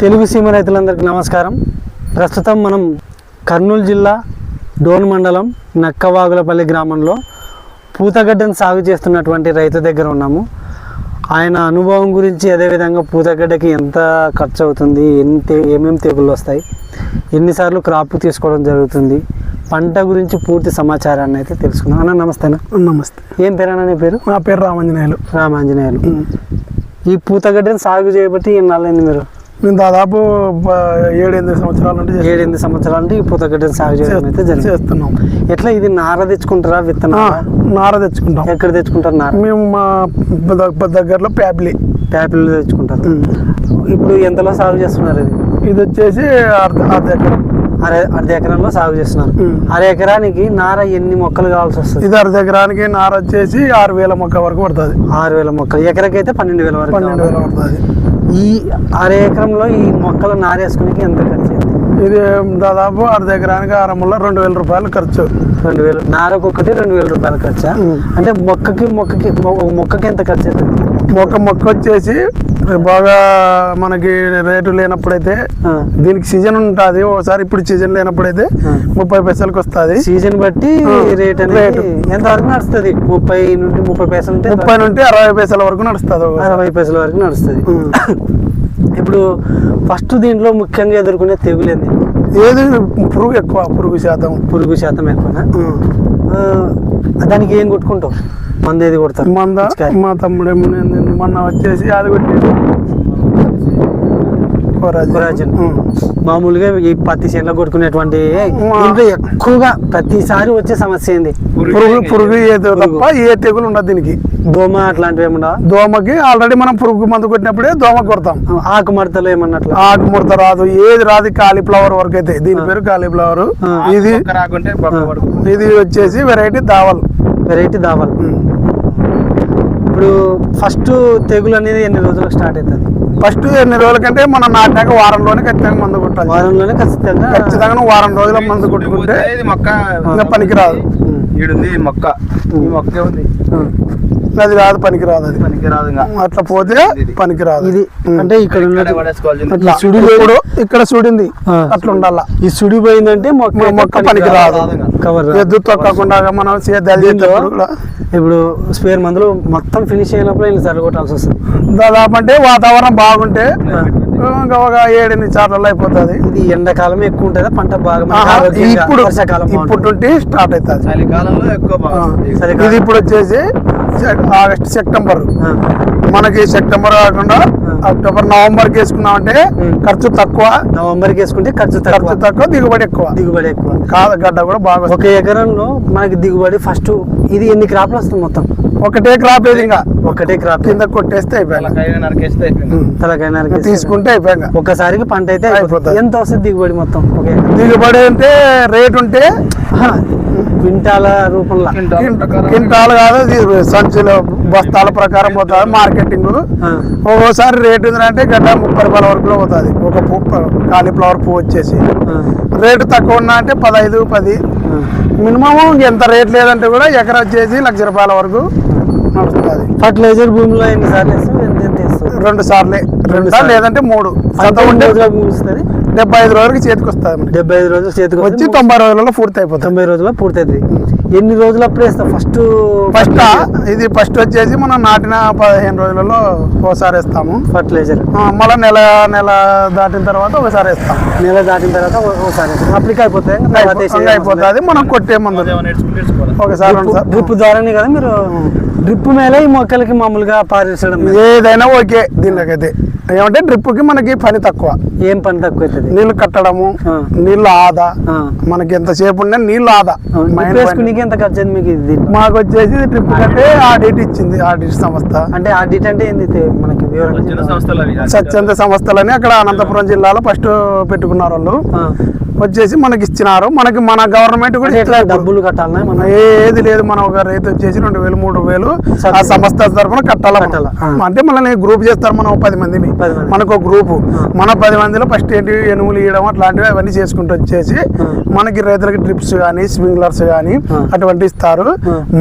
తెలుగు సీమ రైతులందరికీ నమస్కారం. ప్రస్తుతం మనం కర్నూలు జిల్లా డోన్ మండలం నక్కవాగులపల్లి గ్రామంలో పూతగడ్డను సాగు చేస్తున్నటువంటి రైతు దగ్గర ఉన్నాము. ఆయన అనుభవం గురించి అదేవిధంగా పూతగడ్డకి ఎంత ఖర్చు అవుతుంది ఎన్ని ఏమేమి తెగుళ్ళు వస్తాయి ఎన్నిసార్లు క్రాప్ తీసుకోవడం జరుగుతుంది పంట గురించి పూర్తి సమాచారాన్ని అయితే తెలుసుకుందాం. అన్న నమస్తేనా నమస్తే. ఏం పేరన్నా నీ పేరు? నా పేరు రామాంజనేయులు. రామాంజనేయులు. ఈ పూతగడ్డను సాగు చేయబట్టి ఎన్నాళ్ళైంది మీరు? నేను దాదాపు ఏడెనిమిది సంవత్సరాల నుండి ఏడెనిమిది సంవరాల నుండి ఈ పూతగడ్డను సాగు చేయడం అయితే జరిగింది. చేస్తున్నాం. ఎట్లా ఇది నార తెచ్చుకుంటారా విత్తనం నార తెచ్చుకుంటాం. ఎక్కడ తెచ్చుకుంటారు నార? మేము మా దగ్గరలో ప్యాబ్లీ. ట్యాపిల్ తెచ్చుకుంటారు. ఇప్పుడు ఎంతలో సాగు చేస్తున్నారు ఇది? ఇది వచ్చేసి అర్ధ అర్ధ ఎకరం. అర అర్ధ ఎకరంలో సాగు చేస్తున్నారు. అర ఎకరానికి నార ఎన్ని మొక్కలు కావాల్సి వస్తుంది? ఇది అర్ధ ఎకరానికి నార వచ్చేసి ఆరు వేల మొక్క వరకు పడుతుంది. ఆరు వేల మొక్కలు. ఎకరకైతే పన్నెండు వేల వరకు పన్నెండు వేల. పడుతుంది. ఈ అర ఎకరంలో ఈ మొక్కలు నారేసుకునేకి ఎంత ఖర్చు అయింది? ఇది దాదాపు అర్ధ ఎకరానికి ఆరంభంలో రెండు వేల రూపాయలు ఖర్చు. రెండు వేలు. నారకు ఒకటి రెండు వేల రూపాయల ఖర్చా. అంటే మొక్కకి మొక్కకి మొక్కకి ఎంత ఖర్చు అవుతుంది? మొక్క మొక్క వచ్చేసి బాగా మనకి రేటు లేనప్పుడైతే. దీనికి సీజన్ ఉంటుంది. ఒకసారి ఇప్పుడు సీజన్ లేనప్పుడైతే. ముప్పై పైసలకు వస్తుంది. సీజన్ బట్టి రేట్ అనేది రేటు. ఎంత వరకు నడుస్తుంది? ముప్పై నుండి ముప్పై పైసలు ముప్పై నుండి అరవై పైసల వరకు నడుస్తుంది అరవై పైసల వరకు నడుస్తుంది. ఇప్పుడు ఫస్ట్ దీంట్లో ముఖ్యంగా ఎదుర్కొనే తెగులు ఏంది? ఏది? పురుగు ఎక్కువ పురుగు శాతం. పురుగు శాతం ఎక్కువనా? ఆ, దానికి ఏం కొట్టుకుంటావు? మంది ఏది కొడతారు? మంద. మా తమ్ముడు మొన్న వచ్చేసి అది కొట్టేది కొరాజిన్. మామూలుగా ఈ పత్తి చేనులో కొట్టుకునేటువంటి ఎక్కువగా ప్రతిసారి వచ్చే సమస్య ఏంది? పురుగు పురుగు ఏదో? తప్ప ఏ తెగులు ఉండదు దీనికి. దోమ అట్లాంటివి ఏమన్నా దోమకి ఆల్రెడీ మనం పురుగు మందు కొట్టినప్పుడే దోమ కొడతాం. ఆకు మడతలు ఏమన్నా ఆకు ముడత రాదు ఏది రాదు కాలీఫ్లవర్ వరకు అయితే. దీని పేరు కాలీఫ్లవర్. ఇది ఇది వచ్చేసి వెరైటీ దావల్. వెరైటీ దావాలి. ఇప్పుడు ఫస్ట్ తెగులు అనేది ఎన్ని రోజులకు స్టార్ట్ అవుతుంది? ఫస్ట్ ఎన్ని రోజుల కంటే మనం నాటినాక వారంలోనే ఖచ్చితంగా మందు కొట్టాలి. వారంలోనే ఖచ్చితంగా ఖచ్చితంగా వారం రోజుల మందు కొట్టుకుంటే ఇది మొక్క. ఇంకా పనికిరాదు. ఈడుంది ఈ మొక్క. ఈ మొక్క ఉంది. అది రాదు పనికిరాదు అది. పనికి రాదు ఇంకా అట్లా పోతే పనికిరాదు ఇది అంటే ఇక్కడ. అట్లా సుడి ఇప్పుడు ఇక్కడ సుడింది. అట్లా ఉండాల? ఈ సుడి పోయిందంటే మొక్క పనికిరాదు. కవర్ ఎద్దు తొక్కకుండా మనం ఇప్పుడు స్పేర్ మందులు మొత్తం ఫినిష్ అయినప్పుడు వీళ్ళు సరిగొట్టాల్సి వస్తుంది. దాదాపు అంటే వాతావరణం బాగుంటే ఇంకా ఒక ఏడెనిమిది సార్లు అయిపోతుంది. ఇది ఎండాకాలం ఎక్కువ ఉంటుందా పంట బాగా ఇప్పుడు వర్షాకాలం ఇప్పుడు స్టార్ట్ అవుతుంది. చలికాలంలో ఎక్కువ ఇది ఇప్పుడు వచ్చేసి ఆగస్ట్ సెప్టెంబర్. మనకి సెప్టెంబర్ కాకుండా అక్టోబర్ నవంబర్కి వేసుకున్నామంటే. ఖర్చు తక్కువ. నవంబర్కి వేసుకుంటే ఖర్చు తక్కువ. ఖర్చు తక్కువ దిగుబడి ఎక్కువ. దిగుబడి ఎక్కువ. కాద గడ్డ కూడా బాగా ఒక ఎకరంలో మనకి దిగుబడి ఫస్ట్ ఇది ఎన్ని క్రాప్లు వస్తుంది మొత్తం? ఒకటే క్రాప్ ఏది ఇంకా. ఒకటే క్రాప్. కింద కొట్టేస్తే. తలకైనా తీసుకుంటే అయిపోయాక ఒకసారికి పంట అయితే. ఎంత వస్తుంది దిగుబడి మొత్తం? ఒక ఎకరం? దిగుబడి అంటే రేట్ ఉంటే క్వింటాల రూపంలో. క్వింటాల్ కిం- ప్రకారం. కింటాలు కాదు ఇది సంచులు బస్తాల ప్రకారం పోతుంది మార్కెటింగ్. ఒక్కోసారి రేట్ ఉందంటే గడ్డ ముప్పై రూపాయల వరకు పోతుంది. ఒక పువ్వు కాలీఫ్లవర్ పువ్వు వచ్చేసి. రేటు తక్కువ ఉన్నా అంటే పదహైదు పది. మినిమం ఎంత రేట్ లేదంటే కూడా ఎకరా వచ్చేసి లక్ష రూపాయల వరకు నడుస్తుంది. ఫర్టిలైజర్ భూమిలో ఎన్నిసార్లు వేస్తావు? రెండు సార్లే. రెండు. లేదంటే మూడు. ముగుస్తుంది. డెబ్బై ఐదు రోజులకి చేతికి వస్తుంది. డెబ్బై ఐదు రోజులు చేతికి వచ్చి తొంభై రోజులలో పూర్తి అయిపోతుంది తొంభై రోజుల్లో పూర్తయింది ఎన్ని రోజులు అప్పుడు వేస్తావు ఫస్ట్ ఫస్ట్? ఇది ఫస్ట్ వచ్చేసి మనం నాటిన పదిహేను రోజులలో ఒకసారి వేస్తాము. ఫర్టిలైజర్. మళ్ళా నెల నెల దాటిన తర్వాత ఒకసారి వేస్తాం నెల దాటిన తర్వాత ఒకసారి అప్పటికి అయిపోతాయి. అయిపోతుంది. మనం కొట్టే మందు. ఒకసారి. డ్రిప్ ద్వారానే కదా మీరు డ్రిప్ మేలే ఈ మొక్కలకి మామూలుగా పారించడం మేలా? ఏదైనా ఓకే దీనిలోకైతే. ఏమంటే డ్రిప్కి మనకి పని తక్కువ. ఏం పని తక్కువ అవుతుంది నీళ్ళు కట్టడము. నీళ్ళు ఆదా. మనకి ఎంతసేపు ఉండే నీళ్ళు ఆదా. ఎంత ఖర్చు అయింది మీకు ఇది? మాకు వచ్చేసి ట్రిప్ కంటే ఆడిట్ ఇచ్చింది ఆడిట్ సంస్థ. అంటే ఆడిట్ అంటే ఏంది మనకి స్వచ్ఛంద సంస్థలని అక్కడ అనంతపురం జిల్లాలో ఫస్ట్ పెట్టుకున్నారు వాళ్ళు. వచ్చేసి మనకి ఇచ్చినారు. మనకి మన గవర్నమెంట్ కూడా ఎట్లా ఇట్లా డబ్బులు కట్టాలన్నా మనం ఏది లేదు. మన ఒక రైతు వచ్చేసి రెండు వేలు మూడు వేలు ఆ. సంస్థ తరఫున కట్టాలి. కట్టాలా? అంటే మళ్ళీ గ్రూప్ చేస్తారు మనం పది మందిని. పది మంది. మనకు ఒక గ్రూపు మన పది మందిలో ఫస్ట్ ఏంటి ఎనుములు ఇవ్వడం అట్లాంటివి అవన్నీ చేసుకుంటూ వచ్చేసి మనకి రైతులకి డ్రిప్స్ కానీ స్ప్రింక్లర్స్ కానీ. అటువంటి ఇస్తారు.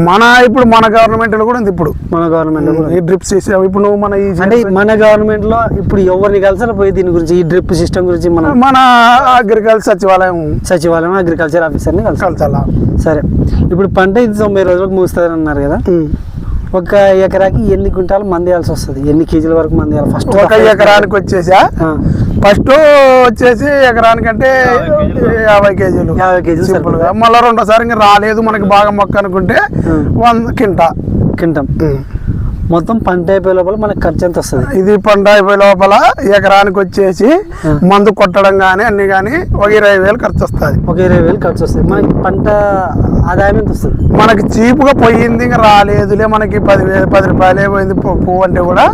మన ఇప్పుడు మన గవర్నమెంట్ కూడా ఉంది ఇప్పుడు. మన గవర్నమెంట్ ఈ డ్రిప్స్ ఇప్పుడు నువ్వు మన ఈ అంటే మన గవర్నమెంట్లో ఇప్పుడు ఎవరిని కలిసి పోయి దీని గురించి ఈ డ్రిప్ సిస్టమ్ గురించి మనం మన అగ్రికల్చర్ సచివాలయం సచివాలయం అగ్రికల్చర్ ఆఫీసర్ని కలిసి కలచాల సరే. ఇప్పుడు పంట ఇది తొంభై రోజులకు ముగుస్తుంది అన్నారు కదా. ఒక ఎకరాకి ఎన్ని క్వింటాలు మందేయాల్సి వస్తుంది? ఎన్ని కేజీల వరకు మందేయాలి ఫస్ట్ ఒక ఎకరానికి వచ్చేసా? ఫస్ట్ వచ్చేసి ఎకరానికి అంటే యాభై కేజీలు. యాభై కేజీలు సింపుల్గా. మళ్ళీ రెండోసారి ఇంకా రాలేదు మనకి బాగా మొక్క అనుకుంటే. వంద కింటా క్వింటం. మొత్తం పంట అయిపోయే లోపల మనకు ఖర్చు ఎంత వస్తుంది? ఇది పంట అయిపోయే లోపల ఎకరానికి వచ్చేసి. మందు కొట్టడం కానీ అన్ని కానీ ఒక ఇరవై వేలు ఖర్చు వస్తుంది. ఒక ఇరవై వేలు ఖర్చు వస్తుంది. మనకి పంట ఆదాయం ఎంత వస్తుంది? మనకి చీపుగా పోయింది ఇంకా రాలేదులే మనకి పది వేలు పది రూపాయలే పోయింది పు- పువ్వు అంటే కూడా?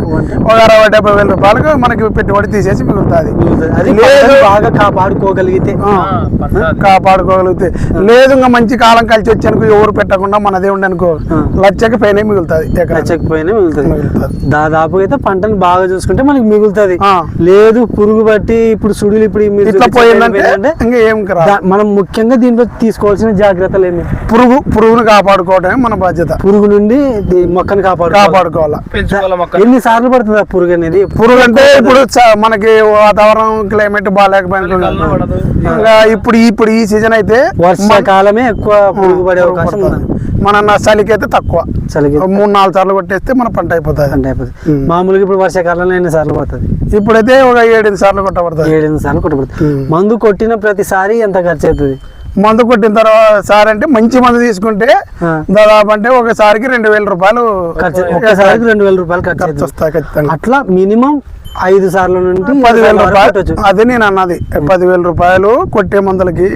ఒక అరవై డెబ్బై వేల రూపాయలకు మనకి పెట్టుబడి తీసేసి మిగులుతుంది. అది లేదు. బాగా కాపాడుకోగలిగితే. కాపాడుకోగలిగితే. లేదు ఇంకా మంచి కాలం కలిసి వచ్చానుకో ఎవరు పెట్టకుండా మనదే ఉండనుకో. లచ్చకి పైన మిగులుతుంది ఎకరా నచ్చకపోయినా మిగులుతుంది. మిగులుతుంది. దాదాపు అయితే పంటను బాగా చూసుకుంటే మనకి మిగులుతుంది. ఆ. లేదు పురుగు బట్టి ఇప్పుడు సుడులు ఇప్పుడు మనం ముఖ్యంగా దీంట్లో తీసుకోవాల్సిన జాగ్రత్తలు ఏమి? పురుగు పురుగును కాపాడుకోవడమే మన బాధ్యత. పురుగు నుండి ఈ మొక్కను కాపాడు కాపాడుకోవాలా? పెంచుకోవాలి మొక్క ఎన్ని సార్లు పడుతుంది ఆ పురుగు అనేది? పురుగు అంటే ఇప్పుడు మనకి వాతావరణం క్లైమేట్ బాగాలేకపోయినా ఇప్పుడు ఇప్పుడు ఈ సీజన్ అయితే వర్షాకాలమే ఎక్కువ పురుగు పడే అవకాశం. ఉంది మన చలికి అయితే తక్కువ. చలికి మూడు నాలుగు సార్లు కొట్టేస్తే మన పంట అయిపోతుంది. అంటే అయిపోతుంది. మామూలుగా ఇప్పుడు వర్షాకాలంలో ఎన్ని సార్లు పడుతుంది ఇప్పుడైతే ఒక ఏడెనిమిది సార్లు కొట్టబడుతుంది. ఏడెనిమిది సార్లు కొట్టబడుతుంది. మందు కొట్టిన ప్రతిసారి ఎంత ఖర్చు అవుతుంది మందు కొట్టిన తర్వాత సార్ అంటే మంచి మందు తీసుకుంటే. దాదాపు అంటే ఒకసారికి రెండు వేల రూపాయలు ఖర్చు ఒక్కసారికి రెండు వేల రూపాయలు ఖర్చు వస్తాయి ఖచ్చితంగా. అట్లా మినిమం ఐదు సార్లు నుండి పదివేల రూపాయలు. అదే నేను అన్నది. పదివేల రూపాయలు కొట్టే మందులకి.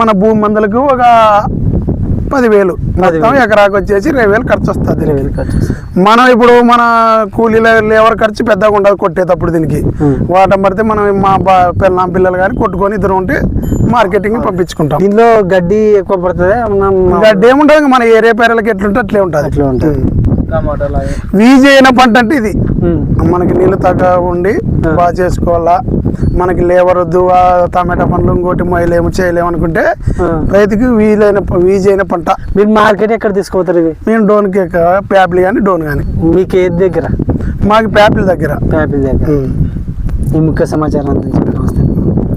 మన భూమి మందులకు ఒక పదివేలు మొత్తం. ఎకరాకు వచ్చేసి ఇరవై వేలు ఖర్చు వస్తుంది ఇరవై వేలు ఖర్చు. మనం ఇప్పుడు మన కూలీల లేబర్ ఖర్చు పెద్దగా ఉండదు కొట్టేటప్పుడు దీనికి. వాటం పడితే మనం మా బా- పిల్ల పిల్లలు కానీ కొట్టుకొని ఇద్దరు ఉంటే మార్కెటింగ్ పంపించుకుంటాం దీనిలో గడ్డి ఎక్కువ పడుతుంది గడ్డి ఏముంటుంది మన ఏరియా పేర్లకి ఎట్లుంటే అట్లే ఉంటుంది అట్లే ఉంటుంది. టమాటాలు అవి. వీజీ అయిన పంట అంటే ఇది. మనకి నీళ్ళు తగ్గ ఉండి. బాగా చేసుకోవాలా మనకి లేబర్ వద్దు టమాటా పండ్లు ఇంకోటి మొయ్యలేము చేయలేము అనుకుంటే. రైతుకి వీలైన వీజీ అయిన పంట. మీరు మార్కెట్ ఎక్కడ తీసుకుపోతారు ఇవి మేము డోన్కి ప్యాపిల్ కానీ డోన్ కానీ మీకు ఏది దగ్గర? మాకు ప్యాపిల్ దగ్గర. ప్యాపిల్ దగ్గర. ఈ ముఖ్య సమాచారం నమస్తే.